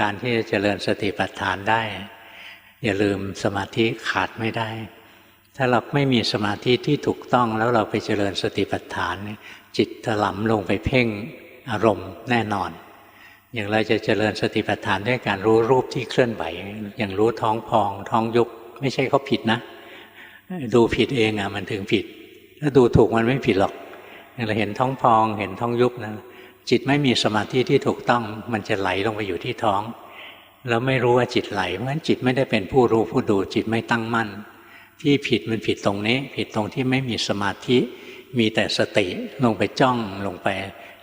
การที่จะเจริญสติปัฏฐานได้ อย่าลืมสมาธิขาดไม่ได้ ถ้าเราไม่มีสมาธิที่ถูกต้องแล้วเราไปเจริญสติปัฏฐาน จิตถลำลงไปเพ่งอารมณ์แน่นอน อย่างเราจะเจริญสติปัฏฐานด้วยการรู้รูปที่เคลื่อนไหว อย่างรู้ท้องพอง ท้องยุบไม่ใช่เขาผิดนะ ดูผิดเองอะมันถึงผิด ถ้าดูถูกมันไม่ผิดหรอกอย่างเราเห็นท้องพอง เห็นท้องยุบนะ จิตไม่มีสมาธิที่ถูกต้อง มันจะไหลลงไปอยู่ที่ท้อง แล้วไม่รู้ว่าจิตไหลเพราะฉะนั้นจิตไม่ได้เป็นผู้รู้ผู้ดู จิตไม่ตั้งมั่น ที่ผิดมันผิดตรงนี้ ผิดตรงที่ไม่มีสมาธิ มีแต่สติลงไปจ้องลงไป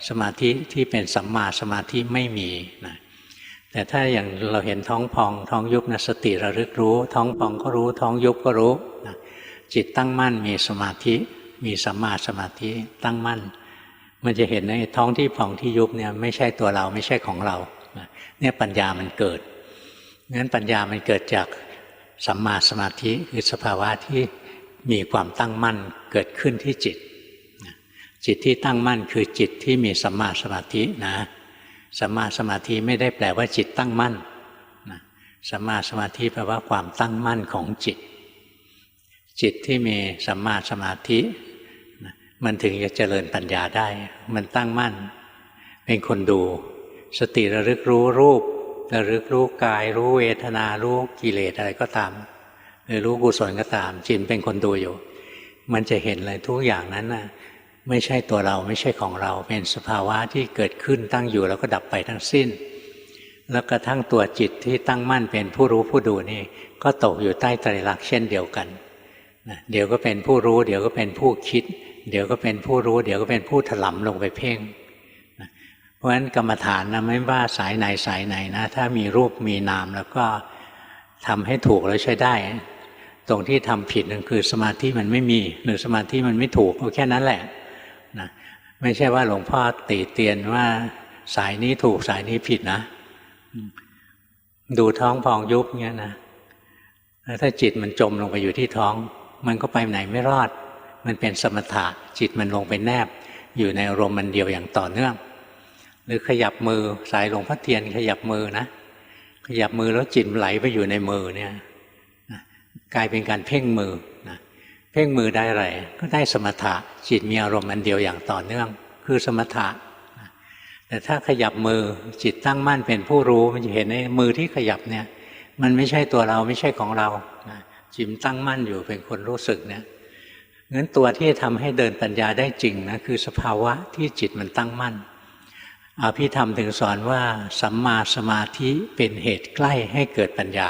สมาธิที่เป็นสัมมาสมาธิไม่มีนะแต่ถ้าอย่างเราเห็นท้องพอง ท้องยุบนะสติระลึกรู้ ท้องพองก็รู้ ท้องยุบก็รู้นะจิตตั้งมั่นมีสมาธิ มีสัมมาสมาธิตั้งมั่น มันจะเห็นในท้องที่พองที่ยุบเนี่ยไม่ใช่ตัวเราไม่ใช่ของเราเนี่ยปัญญามันเกิดงั้นปัญญามันเกิดจากสัมมาสมาธิคือสภาวะที่มีความตั้งมั่นเกิดขึ้นที่จิต จิตที่ตั้งมั่นคือจิตที่มีสัมมาสมาธินะสัมมาสมาธิไม่ได้แปลว่าจิตตั้งมั่นสัมมาสมาธิแปลว่าความตั้งมั่นของจิต จิตที่มีสัมมาสมาธิ มันถึงจะเจริญปัญญาได้ มันตั้งมั่น เป็นคนดู สติระลึกรู้รูประลึกรู้กาย รู้เวทนา รู้กิเลสอะไรก็ตามหรือรู้กุศลก็ตาม จิตเป็นคนดูอยู่ มันจะเห็นเลยทุกอย่างนั้นนะไม่ใช่ตัวเราไม่ใช่ของเรา เป็นสภาวะที่เกิดขึ้นตั้งอยู่แล้วก็ดับไปทั้งสิ้น แล้วกระทั่งตัวจิตที่ตั้งมั่นเป็นผู้รู้ผู้ดูนี่ ก็ตกอยู่ใต้ไตรลักษณ์เช่นเดียวกันนะเดี๋ยวก็เป็นผู้รู้ เดี๋ยวก็เป็นผู้คิด เดี๋ยวก็เป็นผู้รู้ เดี๋ยวก็เป็นผู้ถลำลงไปเพ่งนะเพราะฉะนั้นกรรมฐานนะไม่ว่าสายไหนสายไหนนะถ้ามีรูปมีนามแล้วก็ทำให้ถูกแล้วใช้ได้ ตรงที่ทำผิดนั่นคือสมาธิมันไม่มีหรือสมาธิมันไม่ถูกก็แค่นั้นแหละนะไม่ใช่ว่าหลวงพ่อตีเตียนว่าสายนี้ถูกสายนี้ผิดนะ ดูท้องพองยุบเงี้ยนะแล้วถ้าจิตมันจมลงไปอยู่ที่ท้อง มันก็ไปไหนไม่รอด มันเป็นสมถะจิตมันลงไปแนบ อยู่ในอารมณ์มันเดียวอย่างต่อเนื่อง หรือขยับมือสายหลวงพ่อเทียนขยับมือนะขยับมือแล้วจิตไหลไปอยู่ในมือเนี่ยกลายเป็นการเพ่งมือนะเพ่งมือได้อะไรก็ได้สมถะจิตมีอารมณ์อันเดียวอย่างต่อเนื่อง คือสมถะแต่ถ้าขยับมือจิตตั้งมั่นเป็นผู้รู้มันจะเห็นในมือที่ขยับเนี่ย มันไม่ใช่ตัวเราไม่ใช่ของเราจิตตั้งมั่นอยู่เป็นคนรู้สึกเนี่ย งั้นตัวที่ทำให้เดินปัญญาได้จริงนะคือสภาวะที่จิตมันตั้งมั่นอภิธรรมถึงสอนว่าสัมมาสมาธิเป็นเหตุใกล้ให้เกิดปัญญา